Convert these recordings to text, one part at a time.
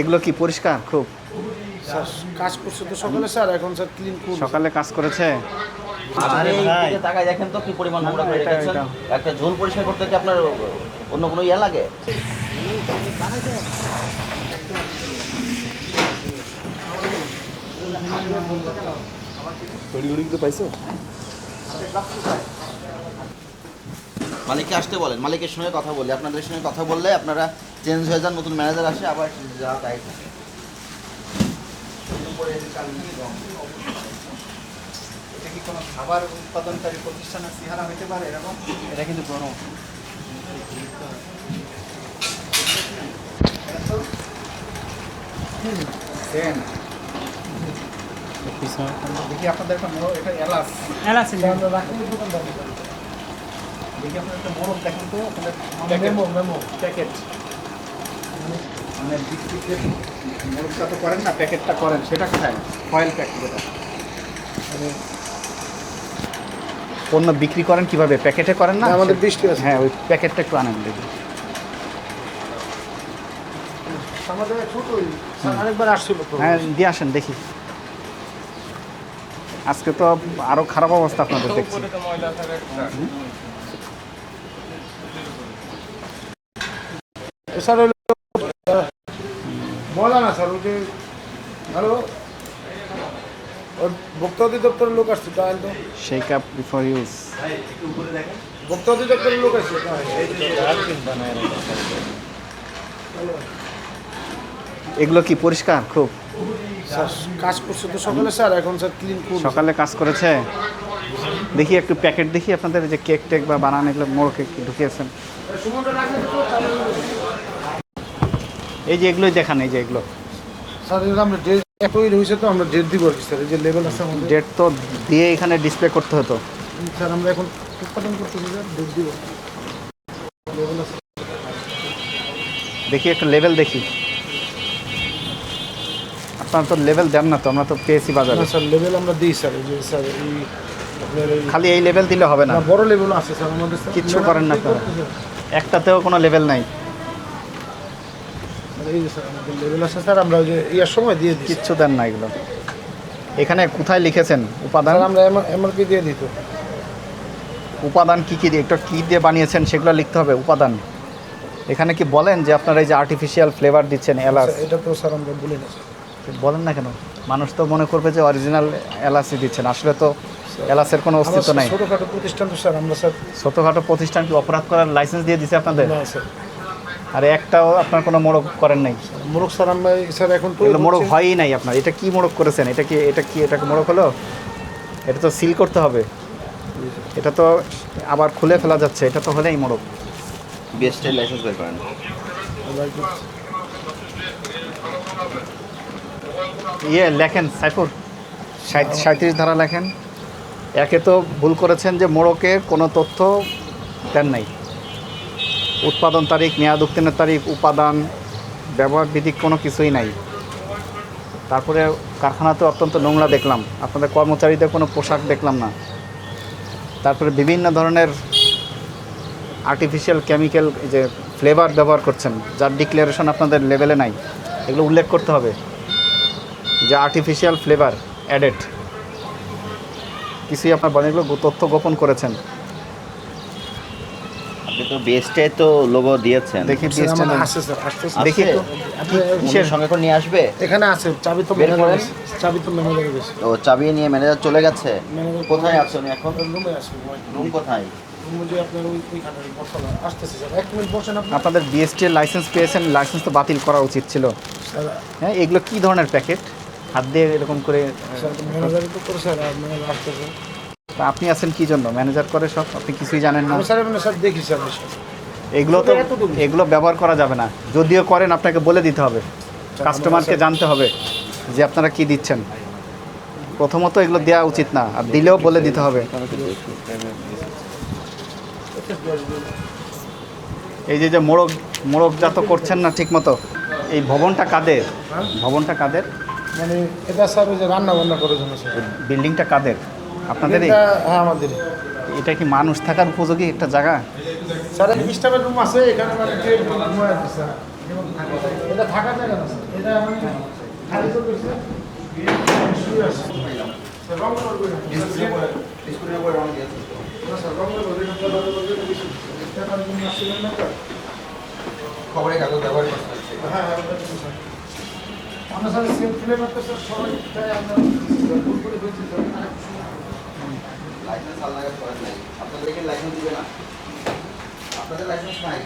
এগুলো কি পরিষ্কার? খুব। কাজ করছে তো সকালে স্যার। এখন স্যার ক্লিন করব সকালে কাজ করেছে? আর এই দিকে তাকায় দেখেন তো কি পরিমাণ নোংরা করে রেখেছেন। একটা ঝোল পরিষ্কার করতে কি আপনার অন্য কোনো ইয়ে লাগে? মালিককে আসতে বলেন। মালিকের সঙ্গে কথা বলি। আপনাদের সঙ্গে কথা বললে আপনারা চেঞ্জ হয়ে যান নতুন ম্যানেজার আসে আবার যা তাই থাকে। এটা কি কোনো খাবার উৎপাদনকারী প্রতিষ্ঠানের চেহারা হতে পারে এরকম? এটা কিন্তু কোনো দেখি আপনাদের একটা এটা এলাচ। এলাচ আমরা দেখি আপনাদের একটা দেখেন তো প্যাকেট। মানে বিস্কিটের মোড়কটা তো করেন না প্যাকেটটা করেন সেটা কোথায়? ফয়েল প্যাকেট যেটা। মানে পণ্য বিক্রি করেন কীভাবে? প্যাকেটে করেন না? আমাদের বৃষ্টি আছে। হ্যাঁ ওই প্যাকেটটা একটু আনেন দেখি। আমাদের ছোটই স্যার আরেকবার আসছিল তো। হ্যাঁ দিয়ে আসেন দেখি। আজকে তো আরও খারাপ অবস্থা আপনাদের দেখছি। স্যার হলো মজা না স্যার ওই যে হ্যালো ওর ভোক্তা অধিদপ্তরের লোক আসছে তাই তো? শেক আপ বিফোর ইউজ ভোক্তা অধিদপ্তরের লোক আসছে এগুলো কি পরিষ্কার? খুব। স্যার কাজ করছে তো সকালে স্যার এখন স্যার ক্লিন করব সকালে কাজ করেছে? দেখি একটু প্যাকেট দেখি আপনাদের যে কেক টেক বা বানান এগুলো মোড় কেক ঢুকিয়েছেন। এই যে এগুলোই দেখান এই যে এগুলো। স্যার এগুলো আমরা ডেট একই রয়েছে তো আমরা ডেট দিব আর কি স্যার এই যে লেভেল আছে আমাদের। ডেট তো দিয়ে এখানে ডিসপ্লে করতে হতো। স্যার আমরা এখন উৎপাদন করতেছি স্যার ডেট দিব। লেভেল আছে। দেখি একটা লেভেল দেখি। আপনারা তো লেভেল দেন না তো আমরা তো পেয়েছি বাজারে। না স্যার লেভেল আমরা দিই স্যার এই যে স্যার এই খালি এই লেভেল দিলে হবে না। না বড় লেভেল আছে স্যার আমাদের কিচ্ছু করেন না আপনারা। একটাতেও কোনো লেভেল নাই। এই যে স্যার আমাদের লেভেল আছে স্যার আমরা ওই যে ইয়ার সময় দিয়ে দিই কিচ্ছু দেন না এগুলো। এখানে কোথায় লিখেছেন উপাদান? স্যার আমরা এমআরপি দিয়ে দিই তো। উপাদান কি কি দিয়ে একটু কি দিয়ে বানিয়েছেন সেগুলো লিখতে হবে উপাদান। এখানে কি বলেন যে আপনারা এই যে আর্টিফিশিয়াল ফ্লেভার দিচ্ছেন এলাচ? এটা তো স্যার আমরা বলি না বলেন না কেন? মানুষ তো মনে করবে যে অরিজিনাল এলাচই দিচ্ছেন আসলে তো এলাচের কোনো অস্তিত্ব নাই। ছোটখাটো প্রতিষ্ঠান তো স্যার আমরা স্যার। ছোটোখাটো প্রতিষ্ঠান কি অপরাধ করার লাইসেন্স দিয়ে দিছে আপনাদের? না স্যার। আর একটাও আপনার কোনো মোড়ক করেন নাই? মোরগ স্যার আমরা স্যার এখন তো মোড়ক হয়ই নাই আপনার। এটা কি মোড়ক করেছেন? এটা কি এটা কি এটা মোড়ক হলো? এটা তো সিল করতে হবে। এটা তো আবার খুলে ফেলা যাচ্ছে। এটা তো হলেই মোড়ক। বেস্টের লাইসেন্স বের করেন। ইয়ে লেখেন সাইফুর সাঁত- সাঁত্রিশ ধারা লেখেন। একে তো ভুল করেছেন যে মোড়কের কোনো তথ্য দেন নাই। উৎপাদন তারিখ, মেয়াদ উত্তীর্ণের তারিখ, উপাদান, ব্যবহার বিধিক কোনো কিছুই নাই। তারপরে কারখানাতে অত্যন্ত নোংরা দেখলাম। আপনাদের কর্মচারীদের কোনো পোশাক দেখলাম না। তারপরে বিভিন্ন ধরনের আর্টিফিশিয়াল কেমিক্যাল যে ফ্লেভার ব্যবহার করছেন, যার ডিক্লারেশন আপনাদের লেভেলে নাই। এগুলো উল্লেখ করতে হবে। যে আর্টিফিশিয়াল ফ্লেভার অ্যাডেড কিছুই আপনার বলেন এগুলো তথ্য গোপন করেছেন। আপনি তো বেস্টে তো লোগো দিয়েছেন। দেখি না। আছে স্যার আসতে দেখি তো। আপনি কিসের সঙ্গে করে নিয়ে আসবে? এখানে আছে চাবি তো ম্যানেজার চাবি তো ম্যানেজার গেছে ও চাবি নিয়ে ম্যানেজার চলে গেছে? কোথায় আছে উনি এখন? রুমে আছে রুম কোথায়? রুমে যে আপনার ওই ওইখানে বসানো। আসতেছে স্যার এক মিনিট বসেন আপনি। আপনাদের বিএসটি লাইসেন্স পেয়েছেন লাইসেন্স তো বাতিল করা উচিত ছিল। হ্যাঁ এগুলো কি ধরনের প্যাকেট হাত দিয়ে এরকম করে তো আপনি আছেন কি জন্য? ম্যানেজার করে সব? আপনি কিছুই জানেন না? স্যার এমনি স্যার দেখি স্যার এগুলো তো এগুলো ব্যবহার করা যাবে না। যদিও করেন আপনাকে বলে দিতে হবে। কাস্টমারকে জানতে হবে যে আপনারা কি দিচ্ছেন। প্রথমত এগুলো দেওয়া উচিত না আর দিলেও বলে দিতে হবে। এই যে যে মোড়ক মোড়কজাত করছেন না ঠিক মতো এই ভবনটা কাদের? হ্যাঁ? ভবনটা কাদের? মানে এটা স্যার ওই যে রান্না বান্না করে জন্য বিল্ডিংটা কাদের? আপনাদের হ্যাঁ আমাদের এটা কি মানুষ থাকার উপযোগী একটা জায়গা স্যার স্টাফের রুম আছে এখানে মানে এটা জায়গা না এটা মানে খালি খবরের কাগজ ব্যবহার করতে হ্যাঁ হ্যাঁ ওটা ঠিক স্যার আমরা স্যার সেম ফ্লেভার তো স্যার সবাই আমরা ভুল করে হয়েছে স্যার লাইসেন্স আল্লাহ করেন নাই। আপনাদের এখানে লাইসেন্স দিবে না। আপনাদের লাইসেন্স নাই।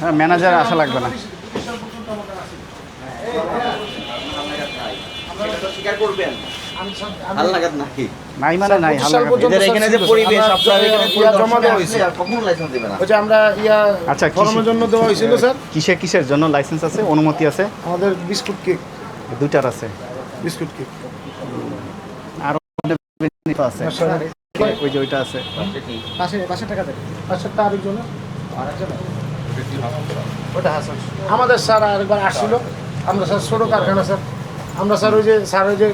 হ্যাঁ ম্যানেজার আসা লাগবে না। বিশাল পর্যন্ত আমাদের আছে সেটা তো স্বীকার করবেন। আমি স্যার ভালো আমি লাগাত নাকি? নাই নাই বিশাল হালকা পর্যন্ত এদের এখানে যে পরিবেশ আপনার জমা দেওয়া হয়েছে। কখন লাইসেন্স দিবে না। ওই যে আমরা কিসে- জন্য দেওয়া হয়েছিল স্যার। কিসের কিসের জন্য লাইসেন্স আছে? অনুমতি আছে? আমাদের বিস্কুট কেক। দুইটার আছে। বিস্কুট কেক আরও আছে। ওই যে ওইটা আছে। পাশে পাশে টাকা দেবে পাশেরটা আরেকজন ওটা আমাদের স্যার আরেকবার আসছিল। আমরা স্যার ছোটো কারখানা স্যার। আমরা স্যার ওই যে স্যার ওই যে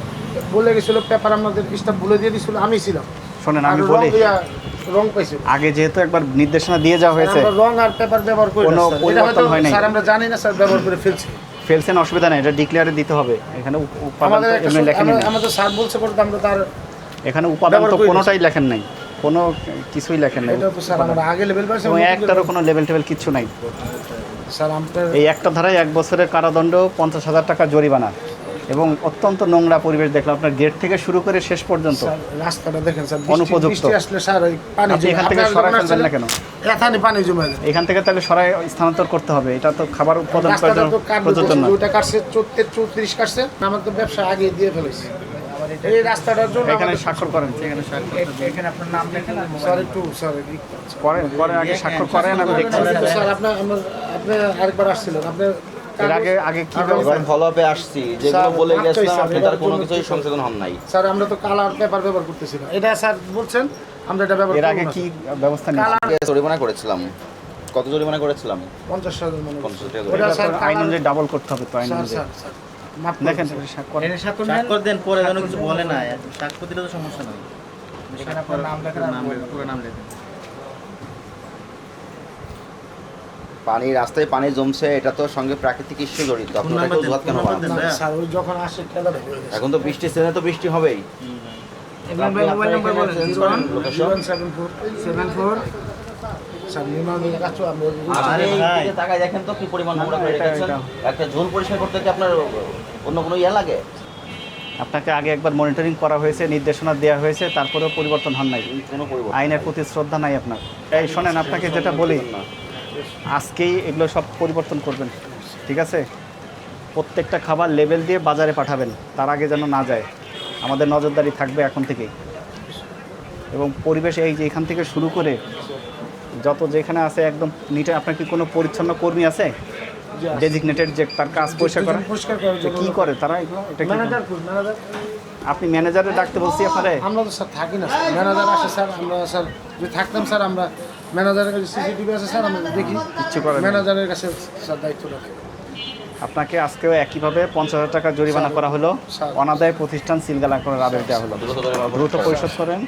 বলে গেছিল পেপার আমাদের স্টাফ বলে দিয়ে দিছিল আমি ছিলাম। শোনেন আমি বলি। রং পাইছিল আগে যেহেতু একবার নির্দেশনা দিয়ে যাওয়া হয়েছে রং আর পেপার ব্যবহার করি না, কোনো পরিবর্তন হয় নাই। স্যার আমরা জানি না স্যার ব্যবহার করে ফেলছি। ফেলছেন অসুবিধা নেই এটা ডিক্লেয়ারে দিতে হবে। এখানে উপাদান আমাদের আমরা- স্যার বলছে বলতে আমরা তার এখানে উপাদান তো কোনোটাই লেখেন নাই। কোনো কিছুই লেখেন নাই। এটা তো স্যার আমরা আগে লেভেল পাইছি একটারও কোনো লেভেল টেবিল কিছু নাই। স্যার আপনার এই একটা ধারায় এক বছরের কারাদণ্ড পঞ্চাশ হাজার টাকা জরিমানা। এবং অত্যন্ত নোংরা পরিবেশ দেখলাম আপনার গেট থেকে শুরু করে শেষ পর্যন্ত। স্যার, রাস্তাটা দেখেন স্যার অনুপযুক্ত। আসলে স্যার ওই পানি এখান থেকে ফেলবেন না কেন? এখানে পানি জমে যায়। এখান থেকে তাহলে সরাই স্থানান্তর করতে হবে। এটা তো খাবার উৎপাদন করার জন্য প্রযোজ্য না বলছে, কাটছে চৌত্রিশ চৌত্রিশ কাটছে। আমার তো ব্যবসা আগে দিয়ে ফেলেছি। এই রাস্তাটার জন্য এখানে স্বাক্ষর করেন স্যার একটু স্যার করেন পরে আগে স্বাক্ষর করেন আমি দেখছি। স্যার আপনার আপনি আরেকবার আসছিলেন। আপনি এর আগে আগে কি আমরা- ফলো আপে আসছি। যেগুলো বলে গেছিলাম আপনি তার কোনো কিছুই সংশোধন হন নাই। স্যার আমরা তো কালার পেপার ব্যবহার করতেছি না। এটা স্যার বলছেন আমরা এটা ব্যবহার এর আগে কি ব্যবস্থা নিয়েছে জরিমানা করেছিলাম? কত জরিমানা করেছিলাম? স্যার। পঞ্চাশ হাজার মনে হয়। টাকা ওটা স্যার আইন অনুযায়ী ডাবল করতে হবে তো আইন অনুযায়ী। স্বাক্ষর স্বাক্ষর দেন পরে যেন কিছু বলে না। স্বাক্ষর দিলে তো সমস্যা নাই। আপনার নাম লেখেন নাম পুরো নাম লেখেন। পানি রাস্তায় পানি জমছে এটা তো সঙ্গে প্রাকৃতিক ইস্যু জড়িত। আপনারা জবাব কেন স্যার ওই যখন আসে খেলা এখন তো বৃষ্টি সিজনে তো বৃষ্টি হবেই। ইমরান ভাই মোবাইল নাম্বার বলেন zero one location seven four. Seven four. Sir নির্মাণ কাছে আমরা আরে এই ভাই। দিকে তাকায় দেখেন তো কি পরিমাণ নোংরা করে রেখেছেন একটা ঝোল পরিষ্কার করতে কি আপনার অন্য কোনো ইয়ে লাগে? আপনাকে আগে একবার মনিটরিং করা হয়েছে নির্দেশনা দেওয়া হয়েছে তারপরেও পরিবর্তন হন নাই। আইনের প্রতি শ্রদ্ধা নাই আপনার। এই শোনেন আপনাকে যেটা বলি না আজকেই এগুলো সব পরিবর্তন করবেন ঠিক আছে? প্রত্যেকটা খাবার লেভেল দিয়ে বাজারে পাঠাবেন তার আগে যেন না যায়। আমাদের নজরদারি থাকবে এখন থেকেই। এবং পরিবেশ এই যে এখান থেকে শুরু করে যত যেখানে আছে একদম নিটে আপনার কি কোনো পরিচ্ছন্ন কর্মী আছে? ডেজিগনেটেড যে তার কাজ পরিষ্কার করে? পরিষ্কার কি করে তারা এগুলো এটা আপনি ম্যানেজারে ডাকতে বলছি আপনারে? আমরা তো স্যার থাকি না স্যার। ম্যানেজার আসে স্যার। আমরা স্যার যদি থাকতাম স্যার আমরা ম্যানেজারের কাছে সিসিটিভি আছে স্যার আমরা দেখি। কিচ্ছু করে ম্যানেজারের কাছে স্যার দায়িত্ব রাখে। আপনাকে আজকেও একইভাবে পঞ্চাশ হাজার টাকা জরিমানা করা হলো। অনাদায় প্রতিষ্ঠান সিলগালা করার আদেশ দেওয়া হলো। দ্রুত দ্রুত পরিশোধ করেন।